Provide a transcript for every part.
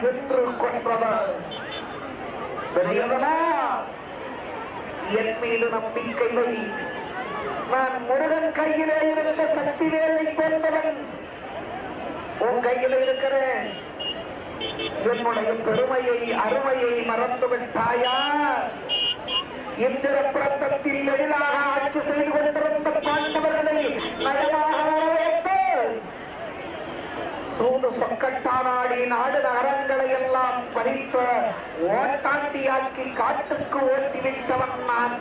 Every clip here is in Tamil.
சென்று கொன்றவர் பெரியவனா என் மீது நம்பிக்கை நான் முருகன் கையிலே இருந்த சக்தி வேலை கொண்டவன். உன் கையில் இருக்கிறேன் என்னுடைய பெருமையை அருமையை மறந்து விட்டாயா இந்திர பிரத்தத்தில் எதிராக ஆட்சி செய்து மூன்று சொக்கட்டானாடி நாடு நகரங்களை எல்லாம் பறித்த ஓட்டாண்டியாக்கி காட்டுக்கு ஓட்டி வைத்தவன் நான்.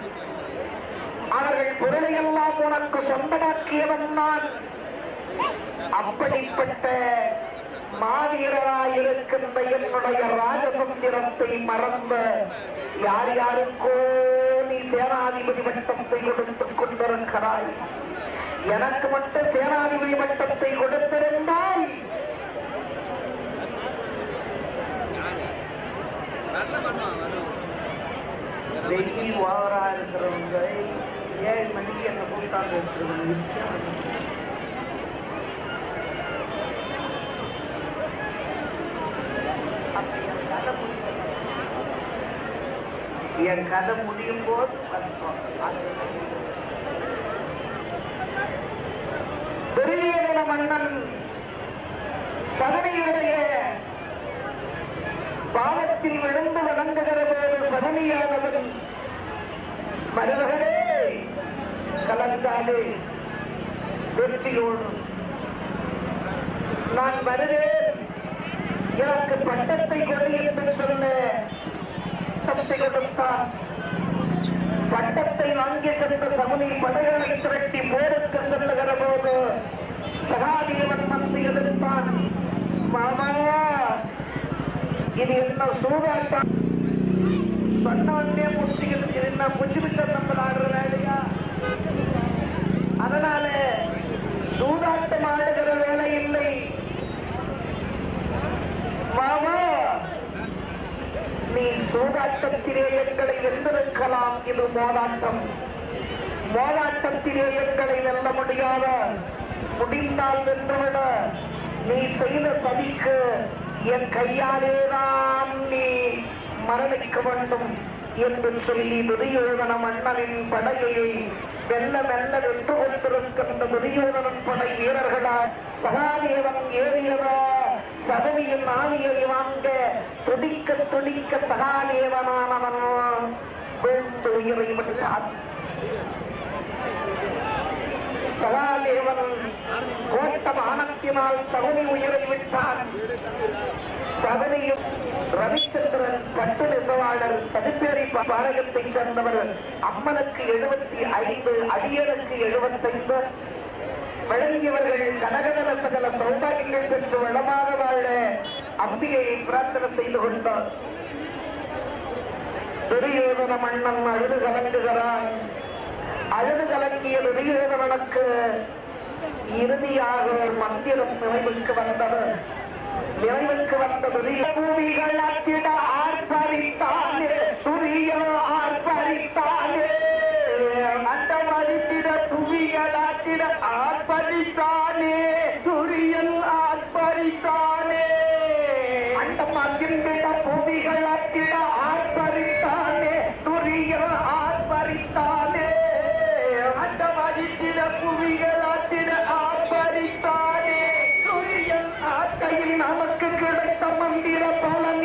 அவர்கள் பொருளை எல்லாம் உனக்கு சொந்தமாக்கியவன் நான். அப்படிப்பட்ட மாவீரராயிருக்கின்ற என்னுடைய ராஜசந்திரத்தை மறந்த யார் யாருக்கோ நீ சேனாதிபதி வட்டத்தை கொடுத்துக் கொண்டிருக்கிறாய். எனக்கு மட்டும் சேனாதிபதி வட்டத்தை கொடுத்திருந்தால் டெய்லி ஓவராக இருக்கிறவங்க ஏழு மணிக்கு என்ன கூட்டாங்க வச்சிருக்கணும் என் கதை முடியும் போது பெரிய மன்னன் சதனையுடைய பாவத்தில் விழுந்து வணங்குகிற போது சகனியானவன் மருமகனே கலந்தாலே வெற்றியோடும் நான் வருவேன். எனக்கு பட்டத்தை கொடு என்று சொல்ல பட்டத்தை கொடுத்தான் பட்டத்தை வாங்கி சென்ற சமுனி படைகளை திரட்டி போருக்கு செல்லுகிற போது சகாதேவன் வந்து எதிர்ப்பான் மாமா இது என்ன சூதாட்டம் சொன்னே முடிச்சுக்கிட்டு இது என்ன புச்சு பிச்சை நம்ம ஆடுற வேலையா அதனால சூதாட்டம் ஆடுகிற வேலை இல்லை மாமா நீ சூதாட்டத்திலே எங்களை வென்றிருக்கலாம் இது மோதாட்டம் மோதாட்டத்திலே எங்களை வெல்ல முடியாத முடிந்தால் வென்றுவிட நீ செய்த சதிக்கு என் கையாலேதான் நீ மரணிக்க வேண்டும் என்று சொல்லி துரியோதன மன்னனின் படையை வெல்ல மெல்ல வென்று கொண்டிருக்கின்ற துரியோதனன் படை வீரர்களால் சகாதேவன் ஏறியதா? சதவியின் ஆவியை வாங்க துடிக்க துடிக்க சகாதேவனானவன் வீழ்ந்து உயிரை விட்டான். சகாதேவன் கோட்ட சத்தியமால் தகுதி உயிரை விட்டான். சதனையும் ரவிச்சந்திரன் பட்டு நெசவாளர் சதுப்பேரி பாரகத்தை சேர்ந்தவர். அம்மனுக்கு எழுபத்தி ஐந்து அடியனுக்கு எழுபத்தைந்து. வழங்கியவர்கள் கனகதன சகல சௌபாகியங்கள் பெற்று வளமாக வாழ அம்பிகையை பிரார்த்தனை செய்து கொண்டார். துரியோதன மன்னன் அழுது கலங்குகிறான். அழுது கலங்கிய துரியோதனனுக்கு இறுதியாக மந்திரம் நிறைவுக்கு வந்தது. நிறைவுக்கு வந்தது. பூமிகள் அத்திட ஆர்ப்பரித்தானே துரிய కమ్మం తీర పాలన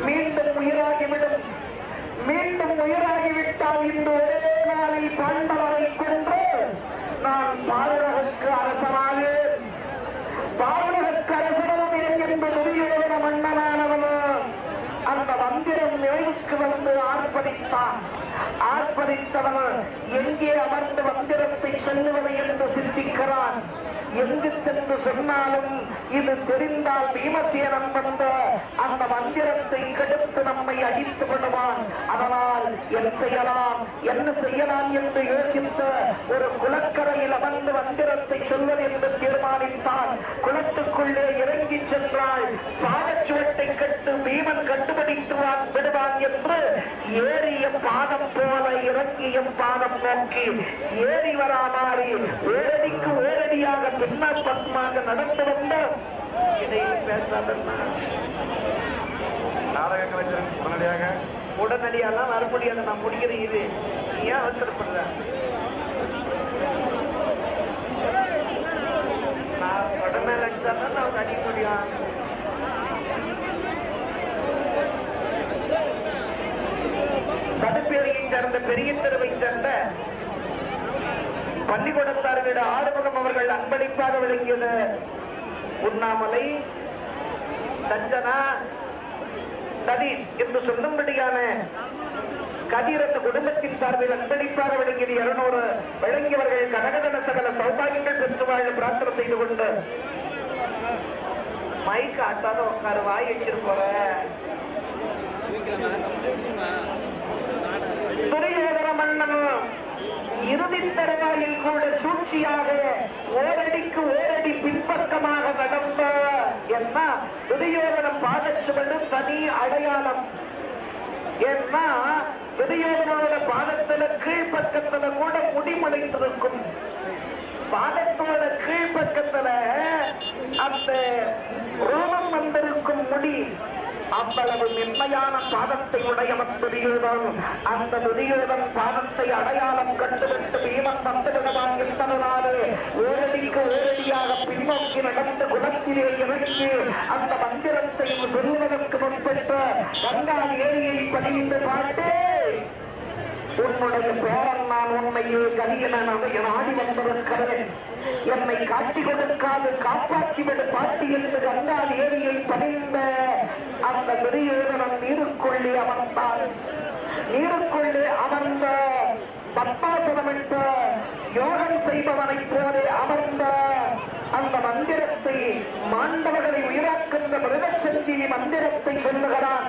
மீண்டும் உயிராகிவிடும். மீண்டும் உயிராகிவிட்டால் இந்த ஒரே நாளில் பாண்டவரை கொன்று நான் பாரதற்கு அரசனாக பாரதற்கு அரசனும் என்கின்ற முடிவு மன்னன மந்திரம் வந்து ஆர்ப்பரித்தான். ஆர்ப்பரித்தவன் எங்கே அமர்ந்து மந்திரத்தை சொல்லுவது என்று சிந்திக்கிறான். எங்கு சென்று சொன்னாலும் இது தெரிந்தால் பீமசேனம் வந்த அந்த மந்திரத்தை கெடுத்து நம்மை அடித்து விடுவான் அதனால் என்ன செய்யலாம்? என்ன செய்யலாம் என்று யோசித்த ஒரு குளக்கரையில் அமர்ந்து மந்திரத்தை சொல்வது என்று தீர்மானித்தான். குளத்துக்குள்ளே இறங்கி சென்றால் பாதச்சுவட்டை கட்டு பீமன் கண்டுபிடித்துவான் விடுவான் என்று ஏறிய பாதம் போல இறங்கிய பாதம் நோக்கி ஏறி வரா மாறி ஓரடிக்கு ஓரடியாக பின்ன பத்மாக நடந்து வந்த இதையும் பேசாதன்னா நாடக கலைஞருக்கு உடனடியாக உடனடியாலாம் வர முடியாது. நான் முடிக்கிறேன் இது. நீ ஏன் அவசரப்படுற நான் உடனே லட்சம் நான் அடிக்க முடியும். தடுப்பேரியை சேர்ந்த பெரிய தெருவை சேர்ந்த பள்ளிக்கூடத்தார் வீடு ஆறுமுகம் அவர்கள் அன்பளிப்பாக விளங்கியது. உண்ணாமலை சஞ்சனா சதீஷ் என்று சொல்லும்படியான கதிரத்து குடும்பத்தின் சார்பில் அன்பளிப்பாக வழங்கிய இருநூறு வழங்கியவர்கள் கனகதன சகல சௌபாகியங்கள் பெற்று வாழ பிரார்த்தனை செய்து கொண்டு மைக் ஆட்டாத உட்காரு வாய் வச்சிட்டு துரியோதர மன்னன் இறுதி தரவாயில் கூட சூழ்ச்சியாக ஓரடிக்கு ஓரடி பின்பக்கமாக நடந்தார். என்ன துரியோதன பாதச்சுவனும் தனி அடையாளம். என்ன துரியோதனோட பாதத்துல கீழ்பக்கத்துல கூட முடிமலைத்திருக்கும் பாதத்தோட கீழ்பக்கத்துல அந்த ரோமம் வந்திருக்கும் முடி. அவ்வளவு மென்மையான பாதத்தை உடையவன் துரியோதன் அந்த துரியோதன் பாதத்தை அடையாளம் கண்டுவிட்டு பீமன் வந்துவிடுவான் என்பதனாலே ஓரடிக்கு ஓரடியாக பின்னோக்கி நடந்து குலத்திலே இறங்கி அந்த மந்திரத்தை சொல்வதற்கு முன்பெற்ற கங்கா ஏரியை பதிந்து பார்த்து உன்னுடைய பேரன் நான் உண்மையே கலியனன் அவையன் ஆடி வந்திருக்கிறேன் என்னை காட்டி கொடுக்காது காப்பாற்றிவிடு பாட்டி என்று கண்டால் ஏரியை பணிந்த அந்த துரியோதனன் நீருக்குள்ளே அமர்ந்தான். நீருக்குள்ளே அமர்ந்த பத்மாசுரமிட்ட யோகம் செய்பவனைப் போலே அமர்ந்த அந்த மந்திரத்தை மாண்டவர்களை உயிராக்கின்ற மிருகசஞ்சி மந்திரத்தை சொல்லுகிறான்.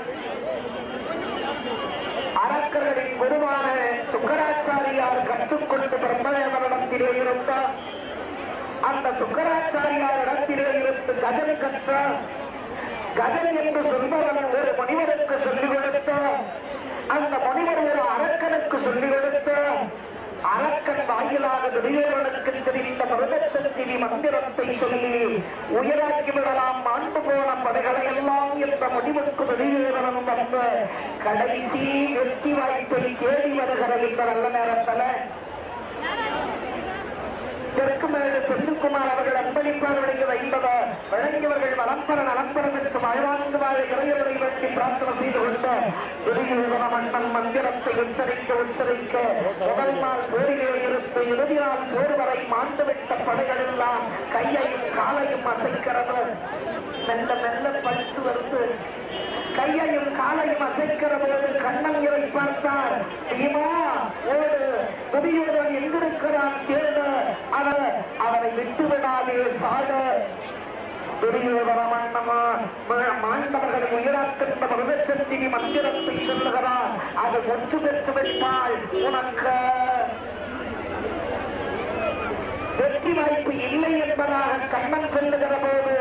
அரக்கர்களின் குருவான சுக்கராச்சாரியார் கற்றுக்கொண்டு பிரம்மதேவனிடத்திலே இருந்தார். அந்த சுக்கராச்சாரியார் இடத்திலே இருந்து கஜன் கற்றார். கஜன் என்று சொல்பவன் ஒரு முனிவருக்கு சொல்லிக் கொடுத்தார் அந்த முனிவர் ஒரு அரக்கனுக்கு சொல்லிக் கொடுத்தார் அரக்கன் வாயிலாக துரியோதனுக்கு தெரிந்த மிருகசக்தி மந்திரத்தை சொல்லி உயராக்கி விடலாம் ஆண்டு போன படுகளை எல்லாம் என்ற முடிவுக்கு துரியோதனன் வந்த கடைசி வெற்றி வாய்ப்பை தேடி வருகிற இந்த நல்ல நேரத்தில். தெற்கு செந்தில்குமார் அவர்கள் அன்பளிப்பாக வழங்கி வைப்பவர் வழங்கியவர்கள் வளம்பரன் நலம்பரம் என்று வாழ்வாழ்ந்து வாழ இறையவரை வேண்டி பிரார்த்தனை செய்து கொண்ட துரியோதன மன்னன் மந்திரத்தை உச்சரிக்க உச்சரிக்க முதல் நாள் போரிலே இருந்து இறுதி நாள் போர் வரை மாண்டுவிட்ட படைகள் எல்லாம் கையையும் காலையும் அசைக்கிறது? மெல்ல மெல்ல படித்து வருது கையையும் காலையும் அசைக்கிற போது கண்ணன் இறை பார்த்தார். பீமா ஓடு. முதியோடன் எங்கிருக்கிறான் தேடு. அவர் அவரை விட்டு விடாதே சாட. துரியோதன மன்னமா மாண்டவர்களை உயிராக்கின்ற மந்திரத்தை சொல்லுகிறார். அது ஒன்று பெற்று விட்டால் உனக்கு வெற்றி வாய்ப்பு இல்லை என்பதாக கண்ணன் சொல்லுகிற போது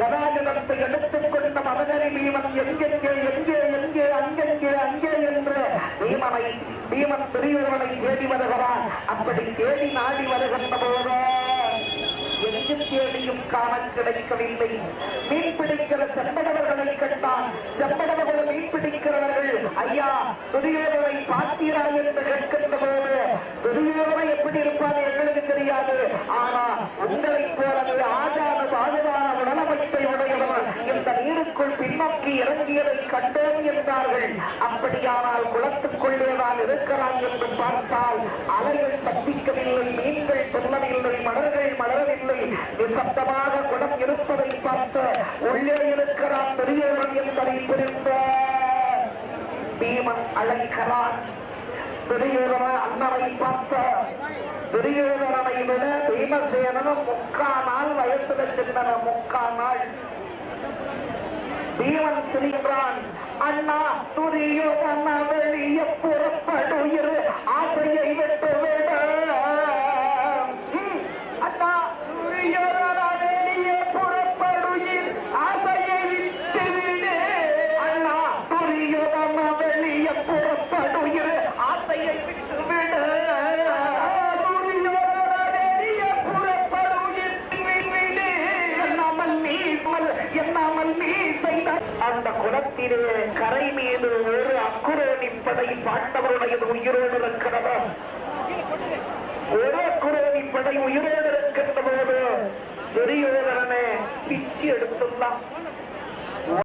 கதாயுதத்தை எடுத்துக் கொண்ட மதகரி பீமன் எங்கெங்கே எங்கே எங்கே அங்கெங்கே அங்கே என்று பீமனை பீமன் பெரியவனை தேடி வருகிறார் அப்படி தேடி நாடி வருகின்ற போது எங்கு தேடியும் காண கிடைக்கவில்லை. மீன் பிடிக்கிற செம்படவர்களை கண்டான். செம்படவர்களை மீன் பிடிக்கிறவர்கள் ஐயா துரியோதனை பார்த்தீரா என்று கேட்கின்ற போது துரியோதனை முடியாது ஆனா உங்களை போலவே ஆஜான பாதுகான உடலமைப்பை உடையவர் இந்த நீருக்குள் பின்னோக்கி இறங்கியதை கண்டோம் என்றார்கள். அப்படியானால் குளத்துக்குள்ளே தான் இருக்கிறான் என்று பார்த்தால் அலைகள் தப்பிக்கவில்லை மீன்கள் சொல்லவில்லை மலர்கள் மலரவில்லை. நிசப்தமாக குளம் இருப்பதை பார்த்த உள்ளே இருக்கிறான் பெரியவன் என்பதை புரிந்த பீமன் அழைக்கிறான். பெரியோரன அண்ணனை பார்த்த பெரியோரனை விட பீமசேனனும் முக்கா நாள் வயசுல சின்னன முக்கா நாள். தீவன் சிரிக்கிறான் அண்ணா துரியோதன வெளிய புறப்படுயிர் ஆசையை விட்டு விட ம், அண்ணா துரியோதன வெளிய புறப்படுயிர் ஆசையை விட்டு விடு அண்ணா துரியோதன வெளிய புறப்படுயிர் ஆசையை விட்டு விடு துரியோதன வெளிய புறப்படுயிர் விடு என்னாமல் நீ என்னாமல் நீ செய்த அந்த குளத்திலே கரை மீது ஒரு அக்குரோணி நிற்பதை பாண்டவருடைய உயிரோடு இருக்கிறது ஒரு அக்குரோணி நிற்பதை உயிரோடு இருக்கின்ற போது பெரியோதரனே பிச்சு எடுத்துள்ளான்